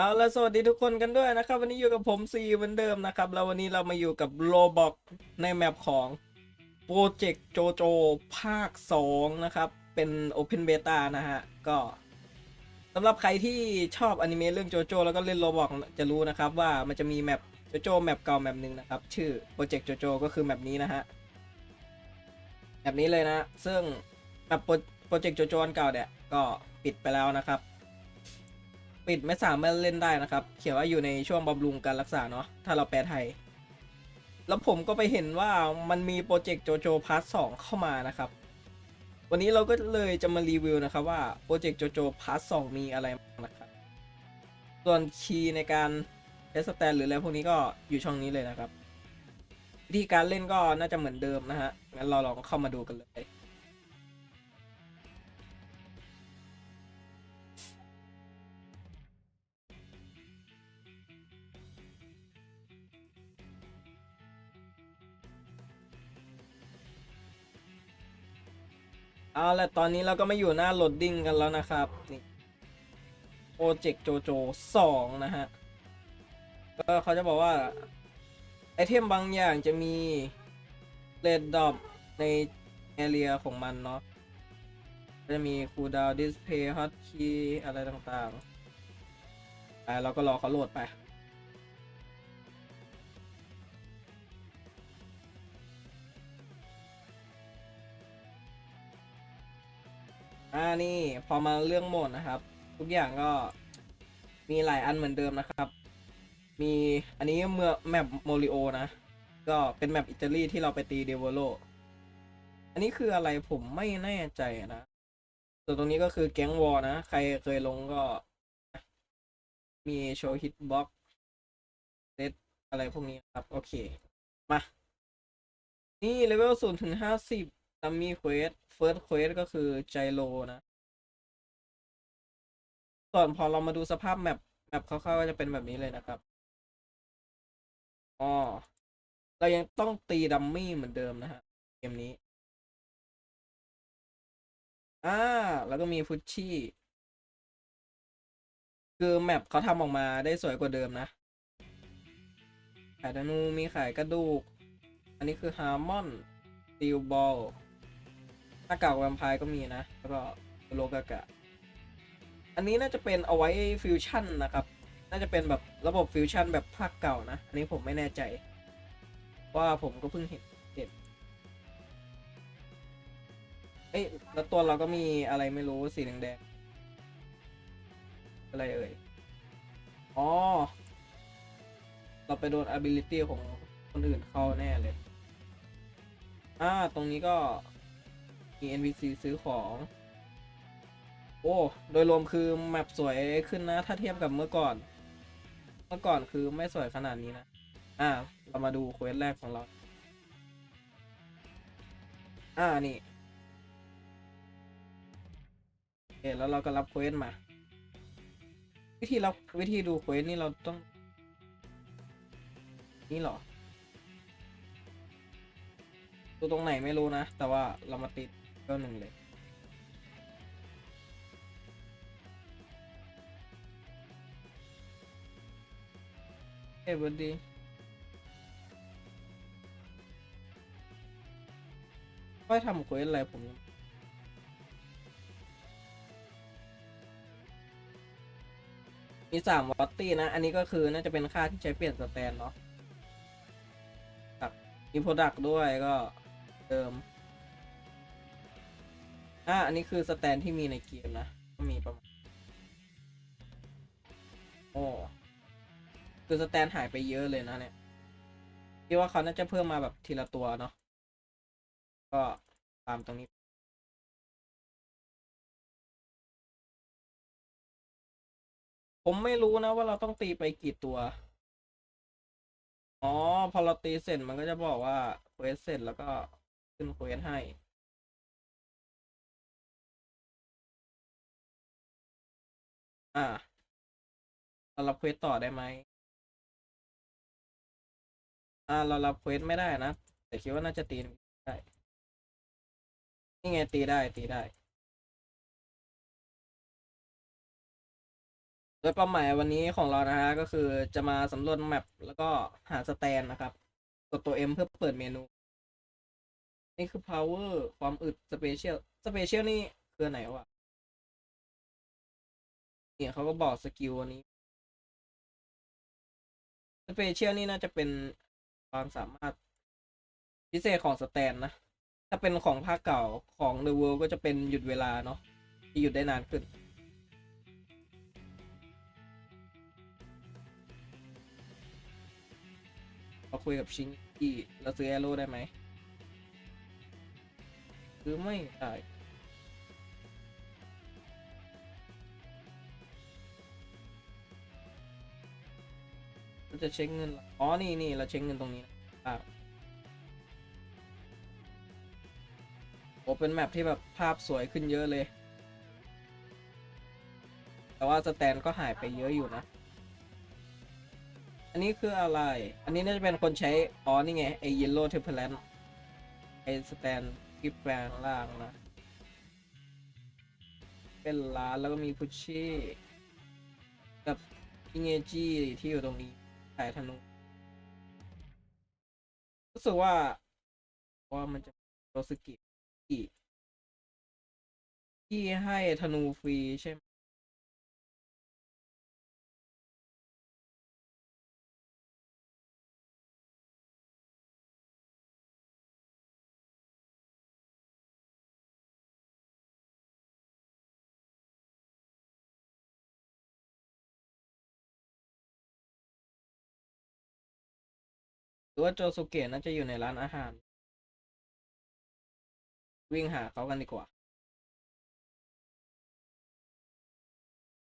เอาละสวัสดีทุกคนกันด้วยนะครับ วันนี้อยู่กับผมซีเหมือนเดิมนะครับ แล้ววันนี้เรามาอยู่กับโ o บอกในแมปของโปรเจกต์โจโจภาค 2 นะครับ เป็น Open Beta นะฮะ ก็สำหรับใครที่ชอบอนิเมะเรื่องโจโจแล้วก็เล่นโ o บอกจะรู้นะครับว่ามันจะมีแมปโจโจแมปเก่าแมปหนึ่งนะครับ ชื่อโปรเจกต์โจโจก็คือแมปนี้นะฮะแมปนี้เลยนะ ซึ่งแมปโปรเจกต์โจโจอันเก่าเนี่ยก็ปิดไปแล้วนะครับ ปิดไม่สามารถเล่นได้นะครับ เขียนว่าอยู่ในช่วงบำรุงการรักษาเนาะถ้าเราแปลไทย แล้วผมก็ไปเห็นว่ามันมีโปรเจกต์โจโจพาร์ทสองเข้ามานะครับ วันนี้เราก็เลยจะมารีวิวนะครับว่าโปรเจกต์โจโจพาร์ทสองมีอะไรบ้างนะครับ ส่วนคีย์ในการเทสแตนหรืออะไรพวกนี้ก็อยู่ช่องนี้เลยนะครับวิธีการเล่นก็น่าจะเหมือนเดิมนะฮะงั้นเราลองเข้ามาดูกันเลย เอาละตอนนี้เราก็มาอยู่หน้าโหลดดิ้งกันแล้วนะครับนี่โปรเจกต์โจโจสองนะฮะ ก็เขาจะบอกว่า ไอเทมบางอย่างจะมีเรดดอ p ในแอเรียของมันเนาะจะมีคูดาวดิสเพย์ฮอตคีย์อะไรต่างๆไปเราก็รอเขาโหลดไป อ่านี่พอมาเรื่องโหมดนะครับ ทุกอย่างก็มีหลายอันเหมือนเดิมนะครับ มีอันนี้เมื่อแมปโมริโอนะ ก็เป็นแมปอิตาลีที่เราไปตีเดวโลอันนี้คืออะไรผมไม่แน่ใจนะ ส่วนตรงนี้ก็คือแก๊งวอลนะ ใครเคยลงก็ มีโชว์ฮิตบ็อกเซตอะไรพวกนี้ครับ โอเค มา นี่เลเวลศูนย์ถึงห้าสิบ ดัมมี่เควสเฟิร์สเควสก็คือไจโรนะ ส่วนพอเรามาดูสภาพแมปแมปคร่าวๆก็จะเป็นแบบนี้เลยนะครับอ๋อเรายังต้องตีดัมมี่เหมือนเดิมนะฮะเกมนี้อ่าแล้วก็มีฟุชชี่คือแมปเขาทำออกมาได้สวยกว่าเดิมนะขายธนูมีขายกระดูก อันนี้คือฮาร์มอนตีลบอล หน้ากากแวมไพร์ก็มีนะ แล้วก็โลกากะ อันนี้น่าจะเป็นเอาไว้ฟิวชั่นนะครับ น่าจะเป็นแบบระบบฟิวชั่นแบบภาคเก่านะ อันนี้ผมไม่แน่ใจ ว่าผมก็เพิ่งเห็นเห็นเอ้ยแล้วตัวเราก็มีอะไรไม่รู้สีแดงๆอะไรเอ่ย อ๋อ เราไปโดน ability ของคนอื่นเข้าแน่เลย อ่า ตรงนี้ก็ มี NPC ซื้อของ โอ้ โดยรวมคือแมปสวยขึ้นนะ ถ้าเทียบกับเมื่อก่อน เมื่อก่อนคือไม่สวยขนาดนี้นะ อ่า เรามาดูเควสแรกของเรา อ่า นี่โอเคแล้วเราก็รับเควสมา วิธีรับวิธีดูเควสนี่เราต้อง นี่หรอดูตรงไหนไม่รู้นะ แต่ว่าเรามาติด ก็หนึ่งเลยเอ้ยวันดีค่อยทำเควสอะไรผมมีสามวอตตี้นะ อันนี้ก็คือน่าจะเป็นค่าที่ใช้เปลี่ยนสแตนเนาะครับมีโปรดักด้วยก็เติม อ่าอันนี้คือสแตนที่มีในเกมนะก็มีประมาณโอ้คือสแตนหายไปเยอะเลยนะเนี่ยคิดว่าเขาน่าจะเพิ่มมาแบบทีละตัวเนาะก็ตามตรงนี้ ผมไม่รู้นะว่าเราต้องตีไปกี่ตัว อ๋อ พอเราตีเสร็จมันก็จะบอกว่าเควสเสร็จแล้วก็ขึ้นเควสให้ อ่าเรารับเควสต่อได้ไหมอ่าเรารับเควสไม่ได้นะ แต่คิดว่าน่าจะตีได้ นี่ไงตีได้ตีได้ โดยเป้าหมายวันนี้ของเรานะฮะก็คือจะมาสำรวจแมปแล้วก็หาสแตนนะครับ กดตัว M เพื่อเปิดเมนู นี่คือ power ความอึด special special นี่คือไหนวะ เนี่ยเขาก็บอกสกิลอันนี้ special นี่น่าจะเป็นความสามารถพิเศษของสแตนนะ ถ้าเป็นของภาคเก่าของ The World ก็จะเป็นหยุดเวลาเนาะที่หยุดได้นานขึ้น เราคุยกับชิงกี้เราซื้อแอโร่ได้ไหม ซื้อไม่ได้ จะเช็คเงินหรออ๋อ นี่นี่เราเช็คเงินตรงนี้นะครับโอ้เป็นแมปที่แบบภาพสวยขึ้นเยอะเลย แต่ว่าสแตนก็หายไปเยอะอยู่นะ อันนี้คืออะไร อันนี้น่าจะเป็นคนใช้ อ๋อ นี่ไง ไอ้ Yellow t e m p l a n ไอ้สแตนที่แปลงล่างนะ เป็นร้านแล้วก็มีพุชชี่กับอิงเงจีที่อยู่ตรงนี้ ขายธนูรู้สึกว่าว่ามันจะโรสกิอีกที่ให้ธนูฟรีใช่ไหม รือว่าโจสุเกะน่าจะอยู่ในร้านอาหาร วิ่งหาเขากันดีกว่า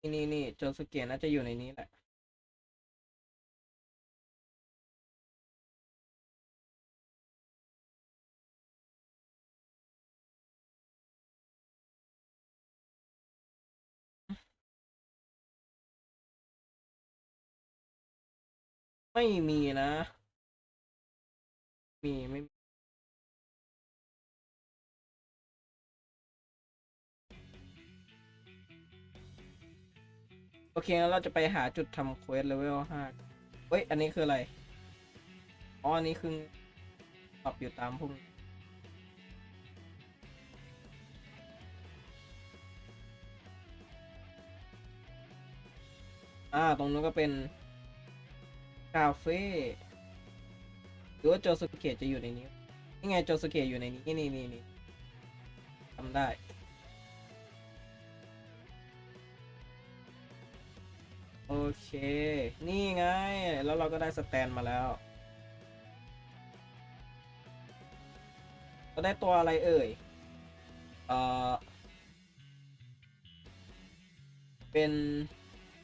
นี่นี่นี่โจสุเกะน่าจะอยู่ในนี้แหละ ไม่มีนะ มีไม่โอเคงั้นเราจะไปหาจุดทำเควสเลเวลห้าเฮ้ย อันนี้คืออะไร อ๋อ อันนี้คือปรับอยู่ตามพวกอ่า ตรงนู้นก็เป็น คาเฟ่ รือว่าโจสุเกะจะอยู่ในนี้นี่ไงโจสุเกะอยู่ในนี้นี่นี่นี่ทำได้โอเค นี่ไง แล้วเราก็ได้สแตนมาแล้วเราได้ตัวอะไรเอ่ย เอ่อ เป็น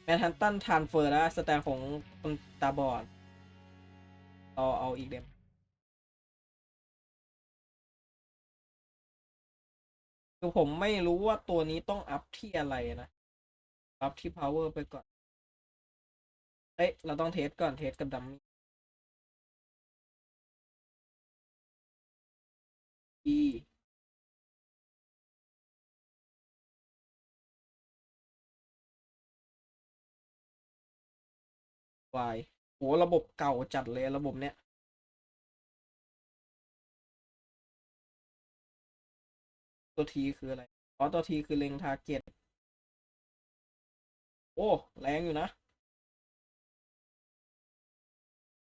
แมนฮันตันทานเฟอร์นะสแตนของคนตาบอด เราเอาอีกเดมคือผมไม่รู้ว่าตัวนี้ต้องอัพที่อะไรนะ อัพที่ power ไปก่อน เอ้ยเราต้องเทสก่อนเทสกับดัมมี่ E วาย โหระบบเก่าจัดเลยระบบเนี้ยตัวทีคืออะไรอ๋อตัวทีคือเล็งทาร์เก็ตโอ้ แรงอยู่นะ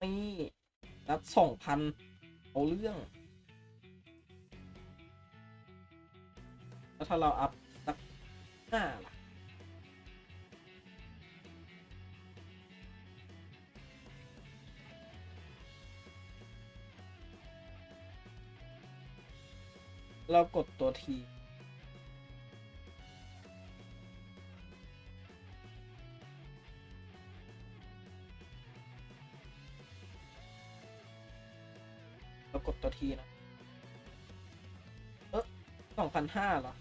นี่นัดสองพันเอาเรื่อง แล้วถ้าเราอัพสักห้าล่ะ เรากดตัวทีเรากดตัวทีนะ เออสองพันห้าเหรอ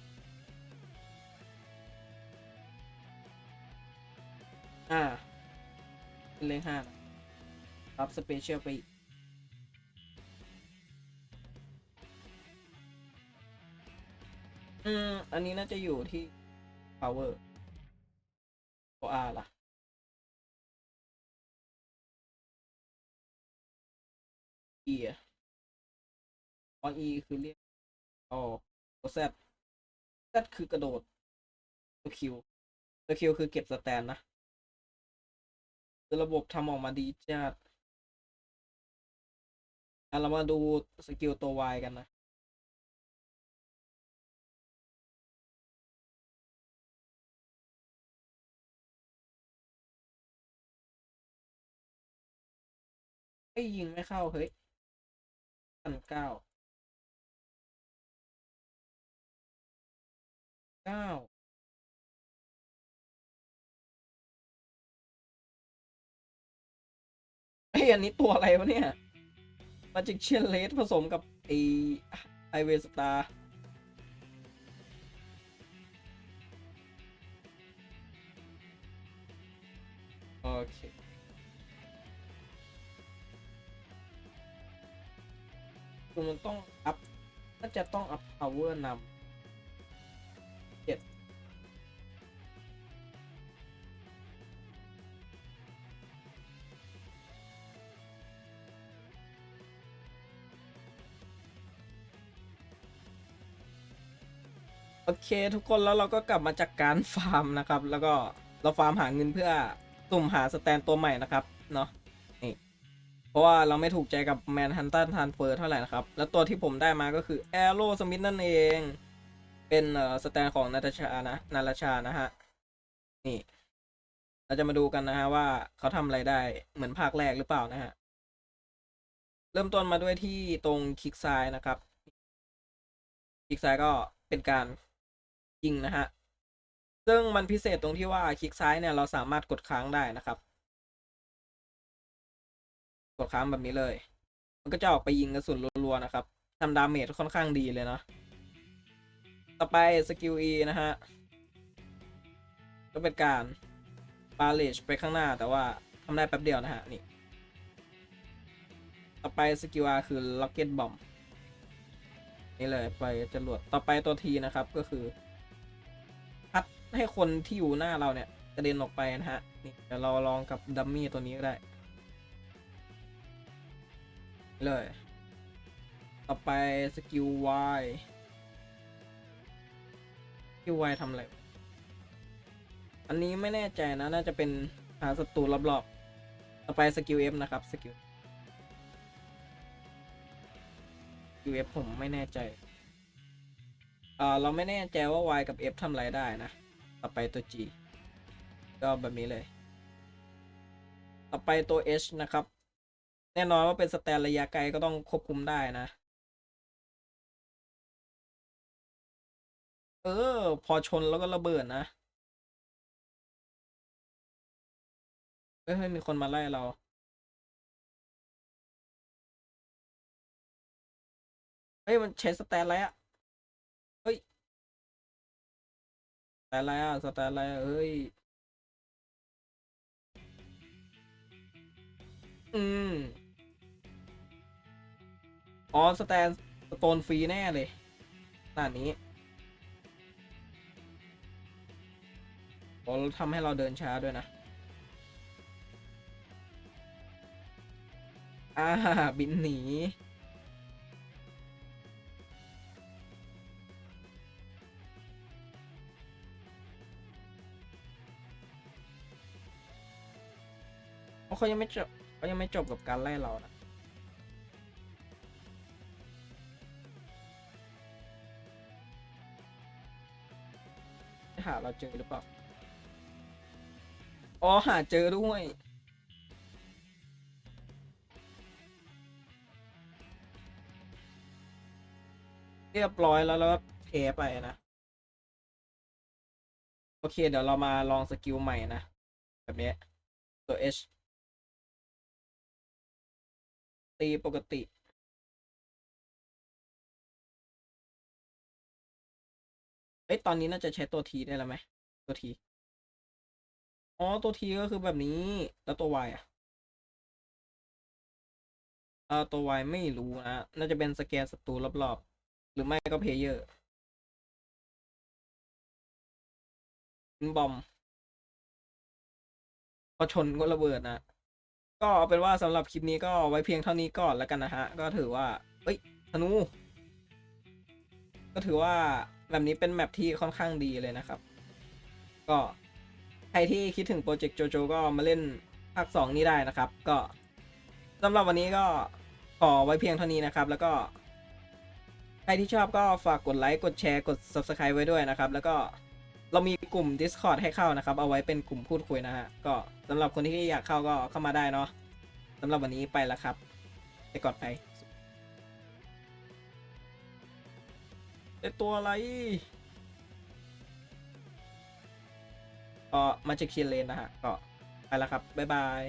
อ่า เป็นเลขห้านะรับ สเปเชียลไปอีก อืมอันนี้น่าจะอยู่ที่ power โออาล่ะ e ออน e คือเรียกอ๋อตัว z z คือกระโดด ตัว q ตัว q คือเก็บสแตนนะคือระบบทำออกมาดีจัดอะเรามาดูสกิลตัว y กันนะ เอ้ยยิงไม่เข้า เฮ้ยพันเก้าเก้าเฮ้ยอันนี้ตัวอะไรวะเนี่ยมาจิกเชียนเลสผสมกับไอไอเวสตาร์โอเค คือมันต้องอัพน่าจะต้องอัพ power นำเจ็ดโอเคทุกคนแล้วเราก็กลับมาจากการฟาร์มนะครับ แล้วก็เราฟาร์มหาเงินเพื่อสุ่มหาสแตนตัวใหม่นะครับเนาะ ราะว่าเราไม่ถูกใจกับแมนฮันตันทานเฟอร์เท่าไหร่นะครับ แล้วตัวที่ผมได้มาก็คือแอโรสมิธนั่นเอง เป็นเอ่อสแตนของนาตาชานะนาราชานะฮะ นี่ เราจะมาดูกันนะฮะว่าเขาทำอะไรได้เหมือนภาคแรกหรือเปล่านะฮะ เริ่มต้นมาด้วยที่ตรงคลิกซ้ายนะครับ คลิกซ้ายก็เป็นการยิงนะฮะ ซึ่งมันพิเศษตรงที่ว่าคลิกซ้ายเนี่ยเราสามารถกดค้างได้นะครับ กดค้างแบบนี้เลย มันก็จะออกไปยิงกระสุนรัวๆนะครับทำดาเมจค่อนข้างดีเลยเนาะต่อไปสกิล E นะฮะก็เป็นการบาเลชไปข้างหน้าแต่ว่าทำได้แป๊บเดียวนะฮะนี่ ต่อไปสกิล R คือ Rocket Bomb นี่เลยไปจรวดต่อไปตัว T นะครับก็คือ พัดให้คนที่อยู่หน้าเราเนี่ยกระเด็นออกไปนะฮะนี่เดี๋ยวเราลองกับดัมมี่ตัวนี้ก็ได้ เลย ต่อไปสกิล Y สกิล Y ทำอะไร อันนี้ไม่แน่ใจนะ น่าจะเป็นหาศัตรูรอบๆ ต่อไปสกิล F นะครับสกิลสกิล F ผมไม่แน่ใจอ่าเราไม่แน่ใจว่า Y กับ F ทำอะไรได้นะ ต่อไปตัว G ก็แบบนี้เลย ต่อไปตัว H นะครับ แน่นอนว่าเป็นสแตนระยะไกลก็ต้องควบคุมได้นะ เออ พอชนแล้วก็ระเบิดนะเฮ้ยมีคนมาไล่เราเฮ้ยมันใช้สแตนอะไรอะเฮ้ยสแตนอะไรอะสแตนอะไรอะเฮ้ยอืม อ๋อสแตนสโตนฟรีแน่เลยด่านนี้โอ้แล้วทำให้เราเดินช้าด้วยนะ อ่า บินหนี เขายังไม่จบเขายังไม่จบกับการไล่เรานะ หาเราเจอหรือเปล่า อ๋อหาเจอด้วย เรียบร้อยแล้วแล้วเทไปนะ โอเค เดี๋ยวเรามาลองสกิลใหม่นะ แบบนี้ ตัว H ตีปกติ เอ้ยตอนนี้น่าจะใช้ตัวทีได้แล้วไหมตัวทีอ๋อตัวทีก็คือแบบนี้แล้วตัว Y อะเออตัว Y ไม่รู้นะน่าจะเป็นสแกนศัตรูรอบๆ หรือไม่ก็เพลเยอร์บอมพอชนก็ระเบิดนะ ก็เอาเป็นว่าสำหรับคลิปนี้ก็ไว้เพียงเท่านี้ก่อนแล้วกันนะฮะ ก็ถือว่า เอ้ยธนู ก็ถือว่า แบบนี้เป็นแมปที่ค่อนข้างดีเลยนะครับ ก็ใครที่คิดถึงโปรเจกต์โจโจก็มาเล่นภาค 2 นี้ได้นะครับ ก็สำหรับวันนี้ก็ขอไว้เพียงเท่านี้นะครับ แล้วก็ใครที่ชอบก็ฝากกดไลค์กดแชร์กด Subscribe ไว้ด้วยนะครับ แล้วก็เรามีกลุ่ม Discord ให้เข้านะครับ เอาไว้เป็นกลุ่มพูดคุยนะฮะก็สำหรับคนที่อยากเข้าก็เข้ามาได้เนาะสำหรับวันนี้ไปแล้วครับ ไปก่อนไป ตัวอะไรก็มาจะเคียนเลนนะฮะก็ไปแล้วครับ บ๊ายบาย